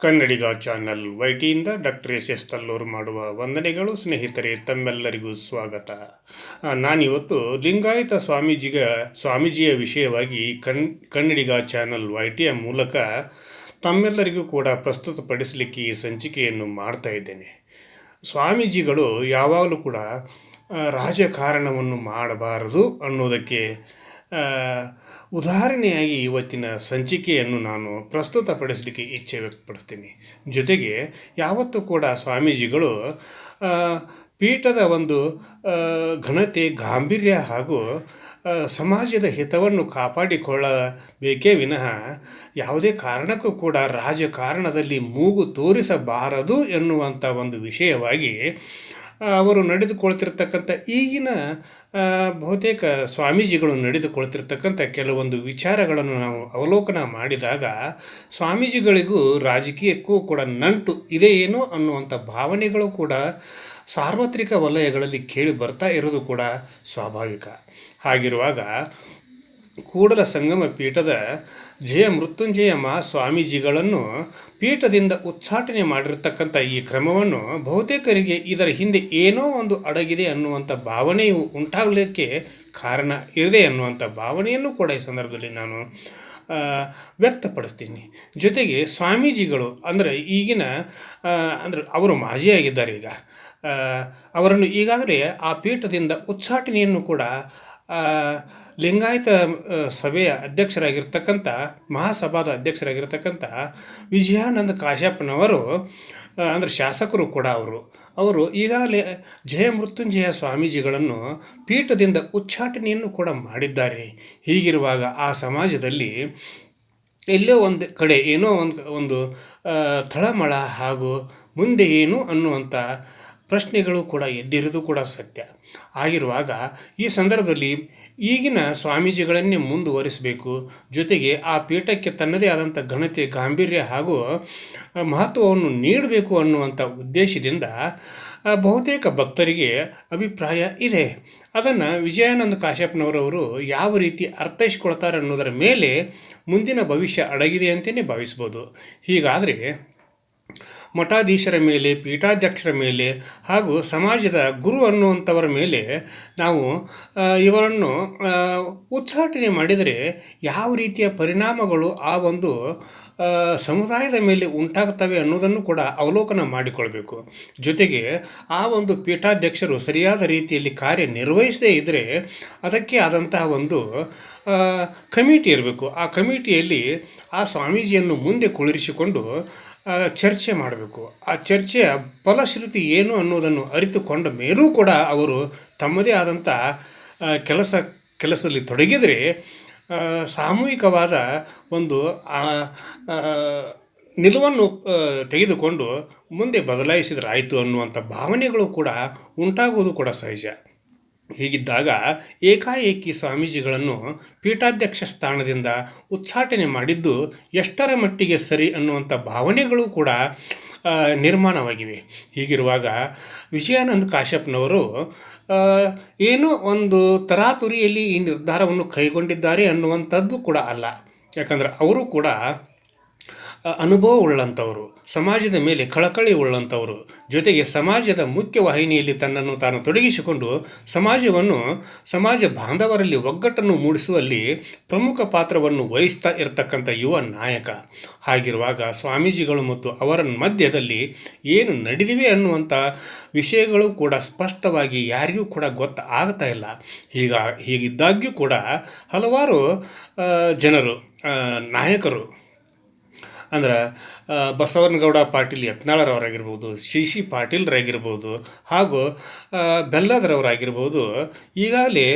ಕನ್ನಡಿಗ channel ವೈಟಿಯಿಂದ doctor S S Tallur ಮಾಡುವ ವಂದನೆಗಳು, ಸ್ನೇಹಿತರೆ, ತಮ್ಮೆಲ್ಲರಿಗೂ ಸ್ವಾಗತ. ನಾನಿವತ್ತು ಲಿಂಗಾಯತ ಸ್ವಾಮೀಜಿಗ, ಸ್ವಾಮೀಜಿಯ ವಿಷಯವಾಗಿ ಕಣ್, ಕನ್ನಡಿಗ ಚಾನಲ್ ವೈಟಿಯ ಮೂಲಕ ತಮ್ಮೆಲ್ಲರಿಗೂ ಕೂಡ ಪ್ರಸ್ತುತಪಡಿಸಲಿಕ್ಕೆ ಈ ಸಂಚಿಕೆಯನ್ನು ಮಾಡ್ತಾ ಇದ್ದೇನೆ. ಸ್ವಾಮೀಜಿಗಳು ಯಾವಾಗಲೂ ಕೂಡ ರಾಜಕಾರಣವನ್ನು ಮಾಡಬಾರದು ಅನ್ನೋದಕ್ಕೆ ಉದಾಹರಣೆಯಾಗಿ ಇವತ್ತಿನ ಸಂಚಿಕೆಯನ್ನು ನಾನು ಪ್ರಸ್ತುತಪಡಿಸಲಿಕ್ಕೆ ಇಚ್ಛೆ ವ್ಯಕ್ತಪಡಿಸ್ತೀನಿ. ಜೊತೆಗೆ ಯಾವತ್ತೂ ಕೂಡ ಸ್ವಾಮೀಜಿಗಳು ಪೀಠದ ಒಂದು ಘನತೆ, ಗಾಂಭೀರ್ಯ ಹಾಗೂ ಸಮಾಜದ ಹಿತವನ್ನು ಕಾಪಾಡಿಕೊಳ್ಳಬೇಕೇ ವಿನಃ ಯಾವುದೇ ಕಾರಣಕ್ಕೂ ಕೂಡ ರಾಜಕಾರಣದಲ್ಲಿ ಮೂಗು ತೋರಿಸಬಾರದು ಎನ್ನುವಂಥ ಒಂದು ವಿಷಯವಾಗಿ ಅವರು ನಡೆದುಕೊಳ್ತಿರ್ತಕ್ಕಂಥ ಈಗಿನ ಬಹುತೇಕ ಸ್ವಾಮೀಜಿಗಳು ನಡೆದುಕೊಳ್ತಿರ್ತಕ್ಕಂಥ ಕೆಲವೊಂದು ವಿಚಾರಗಳನ್ನು ನಾವು ಅವಲೋಕನ ಮಾಡಿದಾಗ ಸ್ವಾಮೀಜಿಗಳಿಗೂ ರಾಜಕೀಯಕ್ಕೂ ಕೂಡ ನಂಟು ಇದೆ ಏನು ಅನ್ನುವಂಥ ಭಾವನೆಗಳು ಕೂಡ ಸಾರ್ವತ್ರಿಕ ವಲಯಗಳಲ್ಲಿ ಕೇಳಿ ಬರ್ತಾ ಇರೋದು ಕೂಡ ಸ್ವಾಭಾವಿಕ. ಹಾಗಿರುವಾಗ ಕೂಡಲ ಸಂಗಮ ಪೀಠದ ಜಯ ಮೃತ್ಯುಂಜಯ ಮಹಾಸ್ವಾಮೀಜಿಗಳನ್ನು ಪೀಠದಿಂದ ಉಚ್ಚಾಟನೆ ಮಾಡಿರ್ತಕ್ಕಂಥ ಈ ಕ್ರಮವನ್ನು ಬಹುತೇಕರಿಗೆ ಇದರ ಹಿಂದೆ ಏನೋ ಒಂದು ಅಡಗಿದೆ ಅನ್ನುವಂಥ ಭಾವನೆಯು ಉಂಟಾಗಲಿಕ್ಕೆ ಕಾರಣ ಇದೆ ಅನ್ನುವಂಥ ಭಾವನೆಯನ್ನು ಕೂಡ ಈ ಸಂದರ್ಭದಲ್ಲಿ ನಾನು ವ್ಯಕ್ತಪಡಿಸ್ತೀನಿ. ಜೊತೆಗೆ ಸ್ವಾಮೀಜಿಗಳು ಅಂದರೆ ಈಗಿನ ಅಂದರೆ ಅವರು ಮಾಜಿಯಾಗಿದ್ದಾರೆ ಈಗ. ಅವರನ್ನು ಈಗಾಗಲೇ ಆ ಪೀಠದಿಂದ ಉಚ್ಚಾಟನೆಯನ್ನು ಕೂಡ ಲಿಂಗಾಯತ ಸಭೆಯ ಅಧ್ಯಕ್ಷರಾಗಿರ್ತಕ್ಕಂಥ, ಮಹಾಸಭಾದ ಅಧ್ಯಕ್ಷರಾಗಿರ್ತಕ್ಕಂಥ ವಿಜಯಾನಂದ ಕಾಶ್ಯಪ್ಪನವರು ಅಂದರೆ ಶಾಸಕರು ಕೂಡ ಅವರು. ಅವರು ಈಗಾಗಲೇ ಜಯ ಮೃತ್ಯುಂಜಯ ಸ್ವಾಮೀಜಿಗಳನ್ನು ಪೀಠದಿಂದ ಉಚ್ಚಾಟನೆಯನ್ನು ಕೂಡ ಮಾಡಿದ್ದಾರೆ. ಹೀಗಿರುವಾಗ ಆ ಸಮಾಜದಲ್ಲಿ ಎಲ್ಲೋ ಒಂದು ಕಡೆ ಏನೋ ಒಂದು ಒಂದು ತಳಮಳ ಹಾಗೂ ಮುಂದೆ ಏನು ಅನ್ನುವಂಥ ಪ್ರಶ್ನೆಗಳು ಕೂಡ ಎದ್ದಿರೋದು ಕೂಡ ಸತ್ಯ. ಆಗಿರುವಾಗ ಈ ಸಂದರ್ಭದಲ್ಲಿ ಈಗಿನ ಸ್ವಾಮೀಜಿಗಳನ್ನೇ ಮುಂದುವರಿಸಬೇಕು. ಜೊತೆಗೆ ಆ ಪೀಠಕ್ಕೆ ತನ್ನದೇ ಆದಂಥ ಘನತೆ, ಗಾಂಭೀರ್ಯ ಹಾಗೂ ಮಹತ್ವವನ್ನು ನೀಡಬೇಕು ಅನ್ನುವಂಥ ಉದ್ದೇಶದಿಂದ ಬಹುತೇಕ ಭಕ್ತರಿಗೆ ಅಭಿಪ್ರಾಯ ಇದೆ. ಅದನ್ನು ವಿಜಯಾನಂದ ಕಾಶ್ಯಪ್ನವರವರು ಯಾವ ರೀತಿ ಅರ್ಥೈಸ್ಕೊಳ್ತಾರೆ ಅನ್ನೋದರ ಮೇಲೆ ಮುಂದಿನ ಭವಿಷ್ಯ ಅಡಗಿದೆ ಅಂತಲೇ ಭಾವಿಸ್ಬೋದು ಹೀಗಾದರೆ ಮಠಾಧೀಶರ ಮೇಲೆ ಪೀಠಾಧ್ಯಕ್ಷರ ಮೇಲೆ ಹಾಗೂ ಸಮಾಜದ ಗುರು ಅನ್ನುವಂಥವರ ಮೇಲೆ ನಾವು ಇವರನ್ನು ಉತ್ಸಾಟನೆ ಮಾಡಿದರೆ ಯಾವ ರೀತಿಯ ಪರಿಣಾಮಗಳು ಆ ಒಂದು ಸಮುದಾಯದ ಮೇಲೆ ಉಂಟಾಗ್ತವೆ ಅನ್ನೋದನ್ನು ಕೂಡ ಅವಲೋಕನ ಮಾಡಿಕೊಳ್ಬೇಕು. ಜೊತೆಗೆ ಆ ಒಂದು ಪೀಠಾಧ್ಯಕ್ಷರು ಸರಿಯಾದ ರೀತಿಯಲ್ಲಿ ಕಾರ್ಯನಿರ್ವಹಿಸದೇ ಇದ್ದರೆ ಅದಕ್ಕೆ ಆದಂತಹ ಒಂದು ಕಮಿಟಿ ಇರಬೇಕು. ಆ ಕಮಿಟಿಯಲ್ಲಿ ಆ ಸ್ವಾಮೀಜಿಯನ್ನು ಮುಂದೆ ಕುಳ್ಳಿರಿಸಿಕೊಂಡು ಆ, ಚರ್ಚೆ ಮಾಡಬೇಕು. ಆ ಚರ್ಚೆಯ ಫಲಶ್ರುತಿ ಏನು ಅನ್ನೋದನ್ನು ಅರಿತುಕೊಂಡ ಮೇಲೂ ಕೂಡ ಅವರು ತಮ್ಮದೇ ಆದಂಥ ಕೆಲಸ, ಕೆಲಸದಲ್ಲಿ ತೊಡಗಿದರೆ ಸಾಮೂಹಿಕವಾದ ಒಂದು ನಿಲುವನ್ನು ತೆಗೆದುಕೊಂಡು ಮುಂದೆ ಬದಲಾಯಿಸಿದ್ರಾಯಿತು ಅನ್ನುವಂಥ ಭಾವನೆಗಳು ಕೂಡ ಉಂಟಾಗುವುದು ಕೂಡ ಸಹಜ. ಹೀಗಿದ್ದಾಗ ಏಕಾಏಕಿ ಸ್ವಾಮೀಜಿಗಳನ್ನು ಪೀಠಾಧ್ಯಕ್ಷ ಸ್ಥಾನದಿಂದ ಉಚ್ಚಾಟನೆ ಮಾಡಿದ್ದು ಎಷ್ಟರ ಮಟ್ಟಿಗೆ ಸರಿ ಅನ್ನುವಂಥ ಭಾವನೆಗಳು ಕೂಡ ನಿರ್ಮಾಣವಾಗಿವೆ. ಹೀಗಿರುವಾಗ ವಿಜಯಾನಂದ ಕಾಶ್ಯಪ್ನವರು ಏನೋ ಒಂದು ತರಾತುರಿಯಲ್ಲಿ ಈ ನಿರ್ಧಾರವನ್ನು ಕೈಗೊಂಡಿದ್ದಾರೆ ಅನ್ನುವಂಥದ್ದು ಕೂಡ ಅಲ್ಲ. ಯಾಕಂದರೆ ಅವರು ಕೂಡ ಅನುಭವ ಉಳ್ಳಂಥವರು, ಸಮಾಜದ ಮೇಲೆ ಕಳಕಳಿ ಉಳ್ಳಂಥವರು, ಜೊತೆಗೆ ಸಮಾಜದ ಮುಖ್ಯ ವಾಹಿನಿಯಲ್ಲಿ ತನ್ನನ್ನು ತಾನು ತೊಡಗಿಸಿಕೊಂಡು ಸಮಾಜವನ್ನು, ಸಮಾಜ ಬಾಂಧವರಲ್ಲಿ ಒಗ್ಗಟ್ಟನ್ನು ಮೂಡಿಸುವಲ್ಲಿ ಪ್ರಮುಖ ಪಾತ್ರವನ್ನು ವಹಿಸ್ತಾ ಇರತಕ್ಕಂಥ ಯುವ ನಾಯಕ. ಹಾಗಿರುವಾಗ ಸ್ವಾಮೀಜಿಗಳು ಮತ್ತು ಅವರ ಮಧ್ಯದಲ್ಲಿ ಏನು ನಡೆದಿವೆ ಅನ್ನುವಂಥ ವಿಷಯಗಳು ಕೂಡ ಸ್ಪಷ್ಟವಾಗಿ ಯಾರಿಗೂ ಕೂಡ ಗೊತ್ತಾಗ್ತಾ ಇಲ್ಲ. ಈಗ ಹೀಗಿದ್ದಾಗ್ಯೂ ಕೂಡ ಹಲವಾರು ಜನರು ನಾಯಕರು ಅಂದ್ರೆ ಬಸವನಗೌಡ ಪಾಟೀಲ್ ಯತ್ನಾಳರವರಾಗಿರ್ಬೋದು ಶ್ರೀ ಸಿ ಪಾಟೀಲ್ರಾಗಿರ್ಬೋದು ಹಾಗೂ ಬೆಲ್ಲದರವರಾಗಿರ್ಬೋದು ಈಗಾಗಲೇ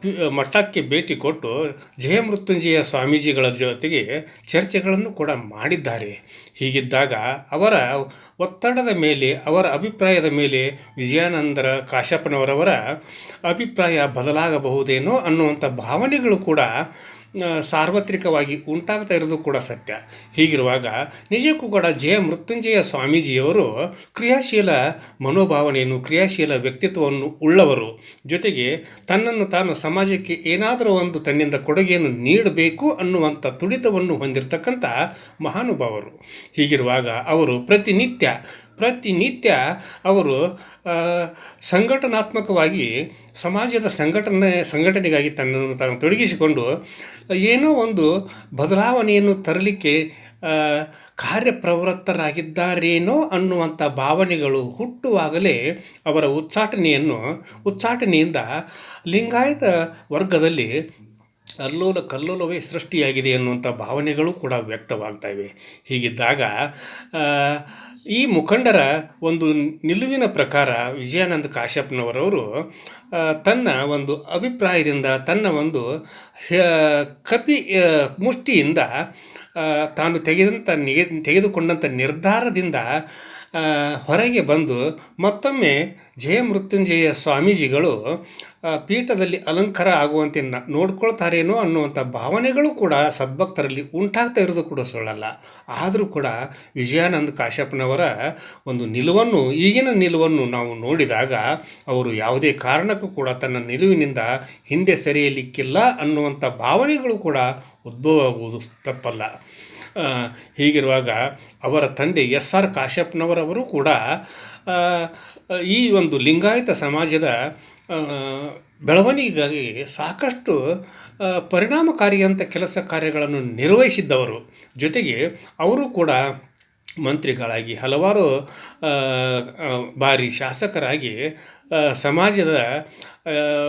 ಪಿ, ಮಠಕ್ಕೆ ಭೇಟಿ ಕೊಟ್ಟು ಜಯಮೃತ್ಯುಂಜಯ ಸ್ವಾಮೀಜಿಗಳ ಜೊತೆಗೆ ಚರ್ಚೆಗಳನ್ನು ಕೂಡ ಮಾಡಿದ್ದಾರೆ. ಹೀಗಿದ್ದಾಗ ಅವರ ಒತ್ತಡದ ಮೇಲೆ, ಅವರ ಅಭಿಪ್ರಾಯದ ಮೇಲೆ ವಿಜಯಾನಂದರ ಕಾಶಪ್ಪನವರವರ ಅಭಿಪ್ರಾಯ ಬದಲಾಗಬಹುದೇನೋ ಅನ್ನುವಂಥ ಭಾವನೆಗಳು ಕೂಡ ಸಾರ್ವತ್ರಿಕವಾಗಿ ಉಂಟಾಗ್ತಾ ಇರೋದು ಕೂಡ ಸತ್ಯ. ಹೀಗಿರುವಾಗ ನಿಜಕ್ಕೂ ಕೂಡ ಜಯ ಮೃತ್ಯುಂಜಯ ಸ್ವಾಮೀಜಿಯವರು ಕ್ರಿಯಾಶೀಲ ಮನೋಭಾವನೆಯನ್ನು, ಕ್ರಿಯಾಶೀಲ ವ್ಯಕ್ತಿತ್ವವನ್ನು ಉಳ್ಳವರು. ಜೊತೆಗೆ ತನ್ನನ್ನು ತಾನು ಸಮಾಜಕ್ಕೆ ಏನಾದರೂ ಒಂದು ತನ್ನಿಂದ ಕೊಡುಗೆಯನ್ನು ನೀಡಬೇಕು ಅನ್ನುವಂಥ ತುಡಿತವನ್ನು ಹೊಂದಿರತಕ್ಕಂಥ ಮಹಾನುಭಾವರು. ಹೀಗಿರುವಾಗ ಅವರು ಪ್ರತಿನಿತ್ಯ ಪ್ರತಿನಿತ್ಯ ಅವರು ಸಂಘಟನಾತ್ಮಕವಾಗಿ ಸಮಾಜದ ಸಂಘಟನೆ, ಸಂಘಟನೆಗಾಗಿ ತನ್ನನ್ನು ತಾನು ತೊಡಗಿಸಿಕೊಂಡು, ಏನೋ ಒಂದು ಬದಲಾವಣೆಯನ್ನು ತರಲಿಕ್ಕೆ ಕಾರ್ಯಪ್ರವೃತ್ತರಾಗಿದ್ದಾರೇನೋ ಅನ್ನುವಂಥ ಭಾವನೆಗಳು ಹುಟ್ಟುವಾಗಲೇ ಅವರ ಉಚ್ಚಾಟನೆಯನ್ನು, ಉಚ್ಚಾಟನೆಯಿಂದ ಲಿಂಗಾಯತ ವರ್ಗದಲ್ಲಿ ಅಲ್ಲೋಲ ಕಲ್ಲೋಲವೇ ಸೃಷ್ಟಿಯಾಗಿದೆ ಅನ್ನುವಂಥ ಭಾವನೆಗಳು ಕೂಡ ವ್ಯಕ್ತವಾಗ್ತಾ ಇವೆ. ಹೀಗಿದ್ದಾಗ ಈ ಮುಖಂಡರ ಒಂದು ನಿಲುವಿನ ಪ್ರಕಾರ ವಿಜಯಾನಂದ ಕಾಶ್ಯಪ್ನವರವರು ತನ್ನ ಒಂದು ಅಭಿಪ್ರಾಯದಿಂದ, ತನ್ನ ಒಂದು ಕಪಿ ಮುಷ್ಟಿಯಿಂದ ತಾನು ತೆಗೆದಂಥ ನಿಗೆ ತೆಗೆದುಕೊಂಡಂಥ ನಿರ್ಧಾರದಿಂದ ಹೊರಗೆ ಬಂದು ಮತ್ತೊಮ್ಮೆ ಜಯ ಮೃತ್ಯುಂಜಯ ಸ್ವಾಮೀಜಿಗಳು ಪೀಠದಲ್ಲಿ ಅಲಂಕಾರ ಆಗುವಂತೆ ನೋಡ್ಕೊಳ್ತಾರೇನೋ ಅನ್ನುವಂಥ ಭಾವನೆಗಳು ಕೂಡ ಸದ್ಭಕ್ತರಲ್ಲಿ ಉಂಟಾಗ್ತಾ ಇರೋದು ಕೂಡ ಸುಳ್ಳಲ್ಲ. ಆದರೂ ಕೂಡ ವಿಜಯಾನಂದ ಕಾಶ್ಯಪ್ಪನವರ ಒಂದು ನಿಲುವನ್ನು, ಈಗಿನ ನಿಲುವನ್ನು ನಾವು ನೋಡಿದಾಗ ಅವರು ಯಾವುದೇ ಕಾರಣಕ್ಕೂ ಕೂಡ ತನ್ನ ನಿಲುವಿನಿಂದ ಹಿಂದೆ ಸರಿಯಲಿಕ್ಕಿಲ್ಲ ಅನ್ನುವಂಥ ಭಾವನೆಗಳು ಕೂಡ ಉದ್ಭವ ಆಗುವುದು ತಪ್ಪಲ್ಲ ಹೀಗಿರುವಾಗ ಅವರ ತಂದೆ ಎಸ್ ಆರ್ ಕಾಶ್ಯಪ್ಪನವರವರು ಕೂಡ ಈ ಒಂದು ಲಿಂಗಾಯತ ಸಮಾಜದ ಬೆಳವಣಿಗೆಗಾಗಿ ಸಾಕಷ್ಟು ಪರಿಣಾಮಕಾರಿಯಂಥ ಕೆಲಸ ಕಾರ್ಯಗಳನ್ನು ನಿರ್ವಹಿಸಿದ್ದವರು. ಜೊತೆಗೆ ಅವರು ಕೂಡ ಮಂತ್ರಿಗಳಾಗಿ, ಹಲವಾರು ಬಾರಿ ಶಾಸಕರಾಗಿ ಸಮಾಜದ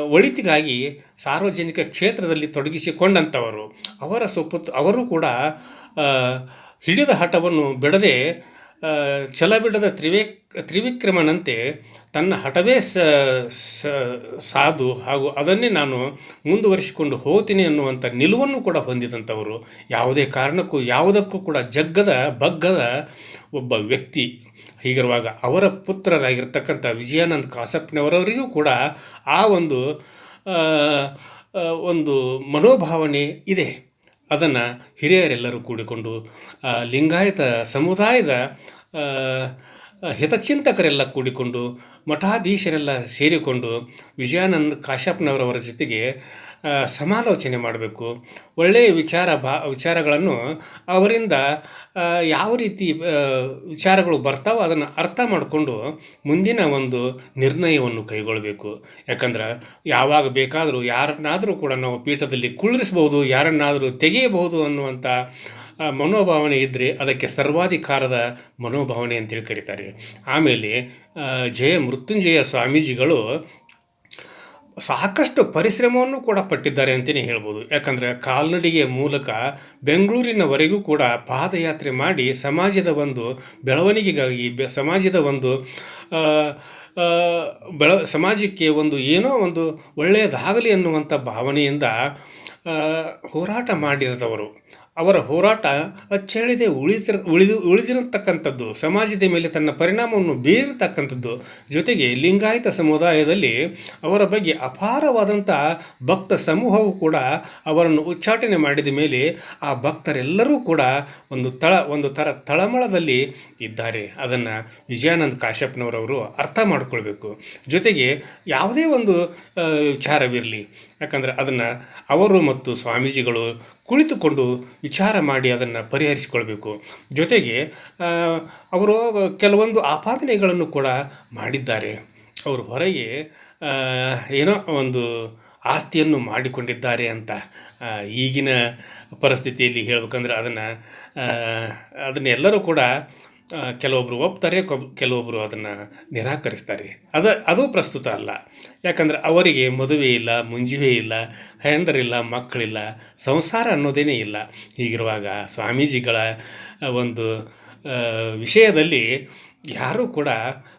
ಒಳಿತಿಗಾಗಿ ಸಾರ್ವಜನಿಕ ಕ್ಷೇತ್ರದಲ್ಲಿ ತೊಡಗಿಸಿಕೊಂಡಂಥವರು. ಅವರ ಸುಪುತ್ ಅವರು ಕೂಡ ಹಿಡಿದ ಹಠವನ್ನು ಬಿಡದೆ ಛಲ ಬಿಡದ ತ್ರಿವೇ ತ್ರಿವಿಕ್ರಮನಂತೆ ತನ್ನ ಹಠವೇ ಸಾಧು ಹಾಗೂ ಅದನ್ನೇ ನಾನು ಮುಂದುವರಿಸಿಕೊಂಡು ಹೋಗ್ತೀನಿ ಅನ್ನುವಂಥ ನಿಲುವನ್ನು ಕೂಡ ಹೊಂದಿದಂಥವರು. ಯಾವುದೇ ಕಾರಣಕ್ಕೂ ಯಾವುದಕ್ಕೂ ಕೂಡ ಜಗ್ಗದ, ಬಗ್ಗದ ಒಬ್ಬ ವ್ಯಕ್ತಿ. ಹೀಗಿರುವಾಗ ಅವರ ಪುತ್ರರಾಗಿರ್ತಕ್ಕಂಥ ವಿಜಯಾನಂದ್ ಕಾಸಪ್ಪನವರವರಿಗೂ ಕೂಡ ಆ ಒಂದು ಒಂದು ಮನೋಭಾವನೆ ಇದೆ. ಅದನ್ನು ಹಿರಿಯರೆಲ್ಲರೂ ಕೂಡಿಕೊಂಡು ಲಿಂಗಾಯತ ಸಮುದಾಯದ ಹಿತಚಿಂತಕರೆಲ್ಲ ಕೂಡಿಕೊಂಡು ಮಠಾಧೀಶರೆಲ್ಲ ಸೇರಿಕೊಂಡು ವಿಜಯಾನಂದ ಕಾಶ್ಯಪ್ನವರವರ ಜೊತೆಗೆ ಸಮಾಲೋಚನೆ ಮಾಡಬೇಕು. ಒಳ್ಳೆಯ ವಿಚಾರ ಬಾ, ವಿಚಾರಗಳನ್ನು ಅವರಿಂದ ಯಾವ ರೀತಿ ವಿಚಾರಗಳು ಬರ್ತಾವೋ ಅದನ್ನು ಅರ್ಥ ಮಾಡಿಕೊಂಡು ಮುಂದಿನ ಒಂದು ನಿರ್ಣಯವನ್ನು ಕೈಗೊಳ್ಳಬೇಕು ಯಾಕಂದ್ರೆ ಯಾವಾಗ ಬೇಕಾದರೂ ಯಾರನ್ನಾದರೂ ಕೂಡ ನಾವು ಪೀಠದಲ್ಲಿ ಕುಳ್ಳಿರಿಸ್ಬೋದು ಯಾರನ್ನಾದರೂ ತೆಗೆಯಬಹುದು ಅನ್ನುವಂಥ ಮನೋಭಾವನೆ ಇದ್ದರೆ ಅದಕ್ಕೆ ಸರ್ವಾಧಿಕಾರದ ಮನೋಭಾವನೆ ಅಂತೇಳಿ ಕರೀತಾರೆ. ಆಮೇಲೆ ಜಯ ಮೃತ್ಯುಂಜಯ ಸ್ವಾಮೀಜಿಗಳು ಸಾಕಷ್ಟು ಪರಿಶ್ರಮವನ್ನು ಕೂಡ ಪಟ್ಟಿದ್ದಾರೆ ಅಂತಲೇ ಹೇಳ್ಬೋದು. ಯಾಕಂದರೆ ಕಾಲ್ನಡಿಗೆ ಮೂಲಕ ಬೆಂಗಳೂರಿನವರೆಗೂ ಕೂಡ ಪಾದಯಾತ್ರೆ ಮಾಡಿ ಸಮಾಜದ ಒಂದು ಬೆಳವಣಿಗೆಗಾಗಿ ಬೆ, ಸಮಾಜದ ಒಂದು ಬೆಳ, ಸಮಾಜಕ್ಕೆ ಒಂದು ಏನೋ ಒಂದು ಒಳ್ಳೆಯದಾಗಲಿ ಅನ್ನುವಂಥ ಭಾವನೆಯಿಂದ ಹೋರಾಟ ಮಾಡಿರದವರು. ಅವರ ಹೋರಾಟ ಅಚ್ಚಳಿದೆ ಉಳಿದ ಉಳಿದು, ಉಳಿದಿರತಕ್ಕಂಥದ್ದು. ಸಮಾಜದ ಮೇಲೆ ತನ್ನ ಪರಿಣಾಮವನ್ನು ಬೀರತಕ್ಕಂಥದ್ದು. ಜೊತೆಗೆ ಲಿಂಗಾಯತ ಸಮುದಾಯದಲ್ಲಿ ಅವರ ಬಗ್ಗೆ ಅಪಾರವಾದಂಥ ಭಕ್ತ ಸಮೂಹವು ಕೂಡ ಅವರನ್ನು ಉಚ್ಚಾಟನೆ ಮಾಡಿದ ಮೇಲೆ ಆ ಭಕ್ತರೆಲ್ಲರೂ ಕೂಡ ಒಂದು ತಳ, ಒಂದು ಥರ ತಳಮಳದಲ್ಲಿ ಇದ್ದಾರೆ. ಅದನ್ನು ವಿಜಯಾನಂದ ಕಾಶ್ಯಪ್ನವರವರು ಅರ್ಥ ಮಾಡಿಕೊಳ್ಬೇಕು. ಜೊತೆಗೆ ಯಾವುದೇ ಒಂದು ವಿಚಾರವಿರಲಿ. ಯಾಕಂದರೆ ಅದನ್ನು ಅವರು ಮತ್ತು ಸ್ವಾಮೀಜಿಗಳು ಕುಳಿತುಕೊಂಡು ವಿಚಾರ ಮಾಡಿ ಅದನ್ನು ಪರಿಹರಿಸಿಕೊಳ್ಬೇಕು. ಜೊತೆಗೆ ಅವರು ಕೆಲವೊಂದು ಆಪಾದನೆಗಳನ್ನು ಕೂಡ ಮಾಡಿದ್ದಾರೆ. ಅವರು ಹೊರಗೆ ಏನೋ ಒಂದು ಆಸ್ತಿಯನ್ನು ಮಾಡಿಕೊಂಡಿದ್ದಾರೆ ಅಂತ ಈಗಿನ ಪರಿಸ್ಥಿತಿಯಲ್ಲಿ ಹೇಳ್ಬೇಕಂದ್ರೆ ಅದನ್ನು ಅದನ್ನೆಲ್ಲರೂ ಕೂಡ ಕೆಲವೊಬ್ಬರು ಒಪ್ತಾರೆ ಕೆಲವೊಬ್ಬರು ಅದನ್ನು ನಿರಾಕರಿಸ್ತಾರೆ. ಅದು ಅದು ಪ್ರಸ್ತುತ ಅಲ್ಲ. ಯಾಕಂದ್ರೆ ಅವರಿಗೆ ಮದುವೆ ಇಲ್ಲ, ಮುಂಜುವೆ ಇಲ್ಲ ಹೆಂಡರಿಲ್ಲ ಮಕ್ಕಳಿಲ್ಲ ಸಂಸಾರ ಅನ್ನೋದೇನೆ ಇಲ್ಲ. ಹೀಗಿರುವಾಗ ಸ್ವಾಮೀಜಿಗಳ ಒಂದು ವಿಷಯದಲ್ಲಿ ಯಾರೂ ಕೂಡ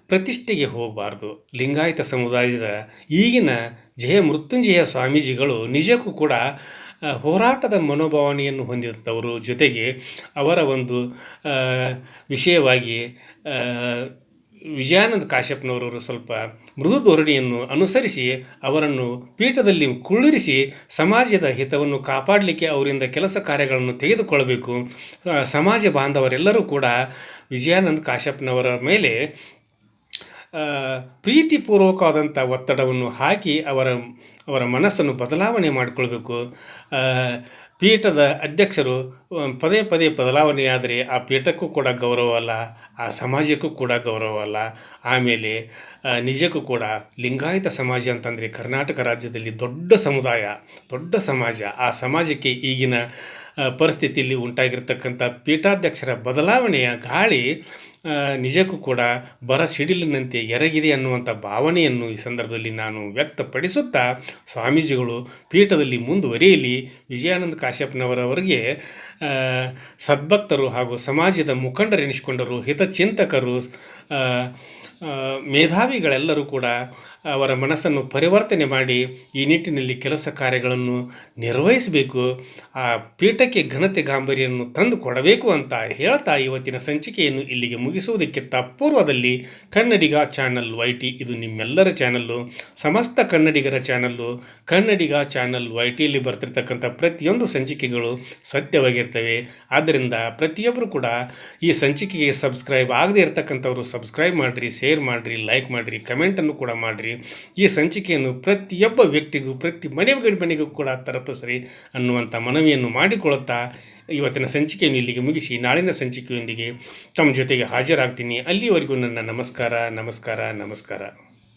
ಪ್ರತಿಷ್ಠೆಗೆ ಹೋಗಬಾರ್ದು. ಲಿಂಗಾಯತ ಸಮುದಾಯದ ಈಗಿನ ಜಯ ಮೃತ್ಯುಂಜಯ ಸ್ವಾಮೀಜಿಗಳು ನಿಜಕ್ಕೂ ಕೂಡ ಹೋರಾಟದ ಮನೋಭಾವನೆಯನ್ನು ಹೊಂದಿದ್ದವರು ಜೊತೆಗೆ ಅವರ ಒಂದು ವಿಷಯವಾಗಿ ವಿಜಯಾನಂದ ಕಾಶ್ಯಪ್ನವರವರು ಸ್ವಲ್ಪ ಮೃದು ಧೋರಣೆಯನ್ನು ಅನುಸರಿಸಿ ಅವರನ್ನು ಪೀಠದಲ್ಲಿ ಕುಳ್ಳಿರಿಸಿ ಸಮಾಜದ ಹಿತವನ್ನು ಕಾಪಾಡಲಿಕ್ಕೆ ಅವರಿಂದ ಕೆಲಸ ಕಾರ್ಯಗಳನ್ನು ತೆಗೆದುಕೊಳ್ಳಬೇಕು. ಸಮಾಜ ಬಾಂಧವರೆಲ್ಲರೂ ಕೂಡ ವಿಜಯಾನಂದ ಕಾಶ್ಯಪ್ನವರ ಮೇಲೆ ಪ್ರೀತಿಪೂರ್ವಕವಾದಂಥ ಒತ್ತಡವನ್ನು ಹಾಕಿ ಅವರ ಅವರ ಮನಸ್ಸನ್ನು ಬದಲಾವಣೆ ಮಾಡಿಕೊಳ್ಬೇಕು. ಪೀಠದ ಅಧ್ಯಕ್ಷರು ಪದೇ ಪದೇ ಬದಲಾವಣೆಯಾದರೆ ಆ ಪೀಠಕ್ಕೂ ಕೂಡ ಗೌರವ ಅಲ್ಲ, ಆ ಸಮಾಜಕ್ಕೂ ಕೂಡ ಗೌರವ ಅಲ್ಲ. ಆಮೇಲೆ ನಿಜಕ್ಕೂ ಕೂಡ ಲಿಂಗಾಯತ ಸಮಾಜ ಅಂತಂದರೆ ಕರ್ನಾಟಕ ರಾಜ್ಯದಲ್ಲಿ ದೊಡ್ಡ ಸಮುದಾಯ, ದೊಡ್ಡ ಸಮಾಜ. ಆ ಸಮಾಜಕ್ಕೆ ಈಗಿನ ಪರಿಸ್ಥಿತಿಯಲ್ಲಿ ಉಂಟಾಗಿರ್ತಕ್ಕಂಥ ಪೀಠಾಧ್ಯಕ್ಷರ ಬದಲಾವಣೆಯ ಗಾಳಿ ನಿಜಕ್ಕೂ ಕೂಡ ಬರ ಸಿಡಿಲಿನಂತೆ ಎರಗಿದೆ ಅನ್ನುವಂಥ ಭಾವನೆಯನ್ನು ಈ ಸಂದರ್ಭದಲ್ಲಿ ನಾನು ವ್ಯಕ್ತಪಡಿಸುತ್ತಾ ಸ್ವಾಮೀಜಿಗಳು ಪೀಠದಲ್ಲಿ ಮುಂದುವರಿಯಲಿ. ವಿಜಯಾನಂದ ಕಾಶ್ಯಪ್ನವರವರಿಗೆ ಸದ್ಭಕ್ತರು ಹಾಗೂ ಸಮಾಜದ ಮುಖಂಡರೆನಿಸಿಕೊಂಡರು ಹಿತಚಿಂತಕರು ಮೇಧಾವಿಗಳೆಲ್ಲರೂ ಕೂಡ ಅವರ ಮನಸ್ಸನ್ನು ಪರಿವರ್ತನೆ ಮಾಡಿ ಈ ನಿಟ್ಟಿನಲ್ಲಿ ಕೆಲಸ ಕಾರ್ಯಗಳನ್ನು ನಿರ್ವಹಿಸಬೇಕು. ಆ ಪೀಠಕ್ಕೆ ಘನತೆ ಗಾಂಭೀರ್ಯವನ್ನು ತಂದು ಕೊಡಬೇಕು ಅಂತ ಹೇಳ್ತಾ ಇವತ್ತಿನ ಸಂಚಿಕೆಯನ್ನು ಇಲ್ಲಿಗೆ ಮುಗಿಸುವುದಕ್ಕಿಂತ ಪೂರ್ವದಲ್ಲಿ ಕನ್ನಡಿಗ ಚಾನಲ್ ವೈ ಟಿ ಇದು ನಿಮ್ಮೆಲ್ಲರ ಚಾನಲ್ಲು. ಸಮಸ್ತ ಕನ್ನಡಿಗರ ಚಾನಲ್ಲು. ಕನ್ನಡಿಗ ಚಾನಲ್ ವೈ ಟಿಯಲ್ಲಿ ಬರ್ತಿರ್ತಕ್ಕಂಥ ಪ್ರತಿಯೊಂದು ಸಂಚಿಕೆಗಳು ಸತ್ಯವಾಗಿರ್ತವೆ. ಆದ್ದರಿಂದ ಪ್ರತಿಯೊಬ್ಬರು ಕೂಡ ಈ ಸಂಚಿಕೆಗೆ ಸಬ್ಸ್ಕ್ರೈಬ್ ಆಗದೇ ಇರತಕ್ಕಂಥವ್ರು ಸಬ್ಸ್ಕ್ರೈಬ್ ಮಾಡಿರಿ, ಶೇರ್ ಮಾಡಿರಿ, ಲೈಕ್ ಮಾಡಿರಿ, ಕಮೆಂಟನ್ನು ಕೂಡ ಮಾಡಿರಿ ಈ ಸಂಚಿಕೆಯನ್ನು ಪ್ರತಿಯೊಬ್ಬ ವ್ಯಕ್ತಿಗೂ, ಪ್ರತಿ ಮನೆ ಮನೆಗೂ ಕೂಡ ತಲುಪಿಸ್ರಿ ಅನ್ನುವಂಥ ಮನವಿಯನ್ನು ಮಾಡಿಕೊಳ್ಳುತ್ತಾ ಇವತ್ತಿನ ಸಂಚಿಕೆಯನ್ನು ಇಲ್ಲಿಗೆ ಮುಗಿಸಿ, ನಾಳಿನ ಸಂಚಿಕೆಯೊಂದಿಗೆ ತಮ್ಮ ಜೊತೆಗೆ ಹಾಜರಾಗ್ತೀನಿ. ಅಲ್ಲಿವರೆಗೂ ನನ್ನ ನಮಸ್ಕಾರ ನಮಸ್ಕಾರ ನಮಸ್ಕಾರ.